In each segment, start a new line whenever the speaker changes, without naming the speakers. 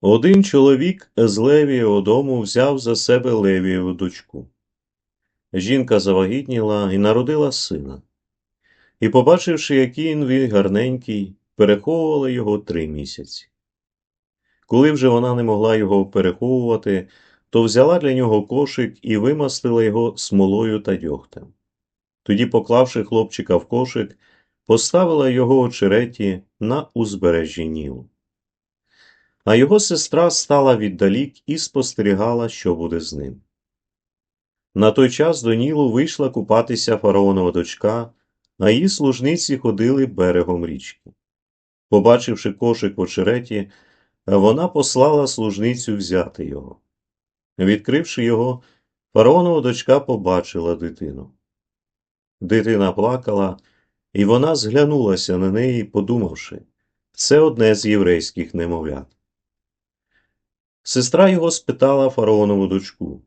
Один чоловік з Левієвого дому взяв за себе Левієву дочку. Жінка завагітніла і народила сина. І, побачивши, який він гарненький, переховувала його три місяці. Коли вже вона не могла його переховувати, то взяла для нього кошик і вимастила його смолою та дьогтем. Тоді, поклавши хлопчика в кошик, поставила його очереті на узбережжі Нілу. А його сестра стала віддалік і спостерігала, що буде з ним. На той час до Нілу вийшла купатися фараонова дочка, а її служниці ходили берегом річки. Побачивши кошик в очереті, вона послала служницю взяти його. Відкривши його, фараонова дочка побачила дитину. Дитина плакала, і вона зглянулася на неї, подумавши, це одне з єврейських немовлят. Сестра його спитала фараонову дочку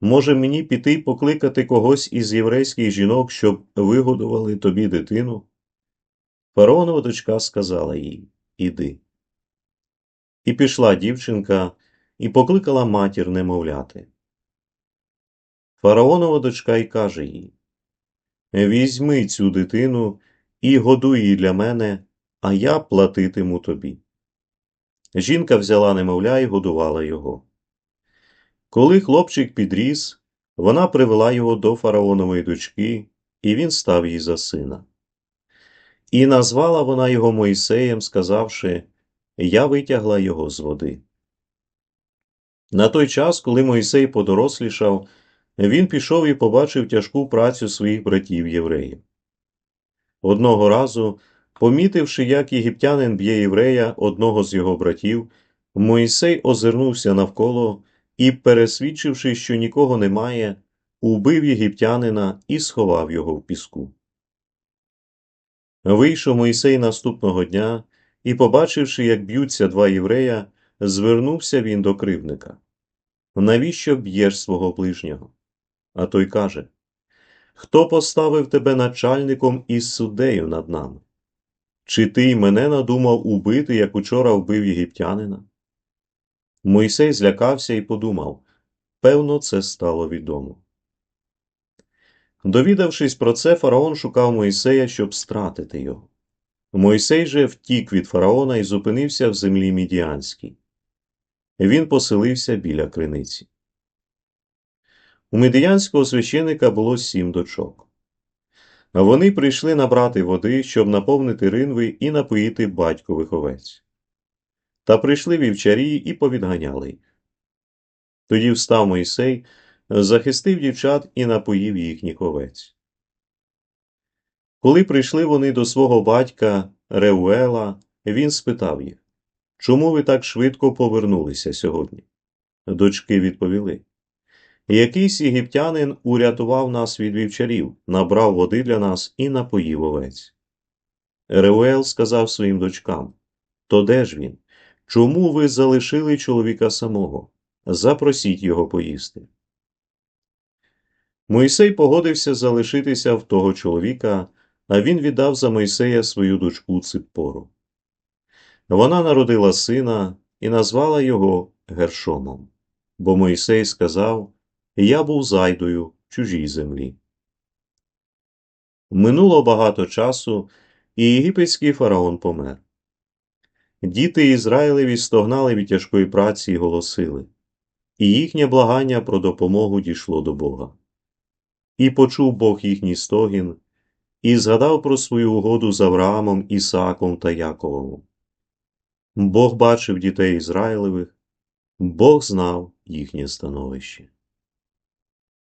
Може мені піти покликати когось із єврейських жінок, щоб вигодували тобі дитину? Фараонова дочка сказала їй Іди. І пішла дівчинка і покликала матір немовляти. Фараонова дочка й каже їй Візьми цю дитину і годуй її для мене, а я платитиму тобі. Жінка взяла немовля і годувала його. Коли хлопчик підріс, вона привела його до фараонової дочки, і він став їй за сина. І назвала вона його Моїсеєм, сказавши Я витягла його з води. На той час, коли Моїсей подорослішав, він пішов і побачив тяжку працю своїх братів євреїв. Одного разу, помітивши, як єгиптянин б'є єврея, одного з його братів, Моїсей озирнувся навколо і, пересвідчивши, що нікого немає, убив єгиптянина і сховав його в піску. Вийшов Моїсей наступного дня і, побачивши, як б'ються два єврея, звернувся він до кривника. Навіщо б'єш свого ближнього? А той каже Хто поставив тебе начальником і суддею над нами? Чи ти й мене надумав убити, як учора вбив єгиптянина? Мойсей злякався і подумав певно, це стало відомо. Довідавшись про це, фараон шукав Мойсея, щоб стратити його. Мойсей же втік від фараона і зупинився в землі Мідіанській. Він поселився біля криниці. У медіянського священика було сім дочок. Вони прийшли набрати води, щоб наповнити ринви і напоїти батькових овець. Та прийшли вівчарі і повідганяли їх. Тоді встав Мойсей, захистив дівчат і напоїв їхніх овець. Коли прийшли вони до свого батька Реуела, він спитав їх Чому ви так швидко повернулися сьогодні? Дочки відповіли Якийсь єгиптянин урятував нас від вівчарів, набрав води для нас і напоїв овець. Реуел сказав своїм дочкам То де ж він? Чому ви залишили чоловіка самого? Запросіть його поїсти. Мойсей погодився залишитися в того чоловіка, а він віддав за Мойсея свою дочку Циппору. Вона народила сина і назвала його Гершомом, бо Мойсей сказав Я був зайдою в чужій землі. Минуло багато часу, і єгипетський фараон помер. Діти Ізраїлеві стогнали від тяжкої праці і голосили, і їхнє благання про допомогу дійшло до Бога. І почув Бог їхній стогін, і згадав про свою угоду з Авраамом, Ісааком та Яковом. Бог бачив дітей Ізраїлевих, Бог знав їхнє становище.